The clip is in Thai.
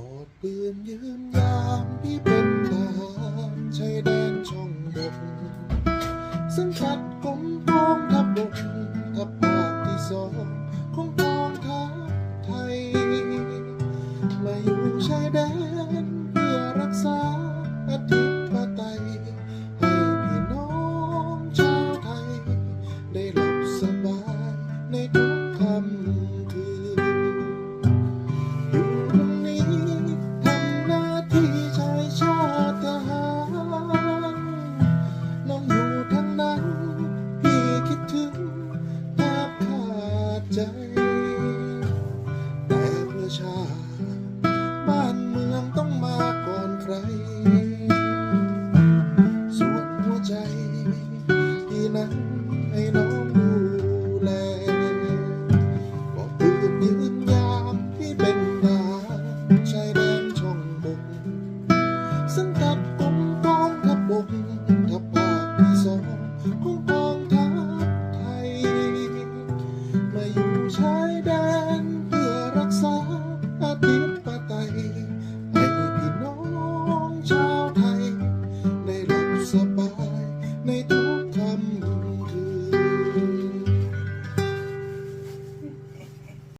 อดปืนยืนยามพี่เป็นทหารชายแดนช่องบกสังกัดกรมกองทัพบกทัพภาคที่สองของกองทัพไทย มาอยู่ชายแดน จ แต่ประชา บ้านเมืองต้องมาก่อนใคร ส่วนหัวใจ ที่นั้นให้น้องดูแลก็คือยืนยามที่เป็นตาชายแดนช่องบุกสังกัดกรมกองทัพบก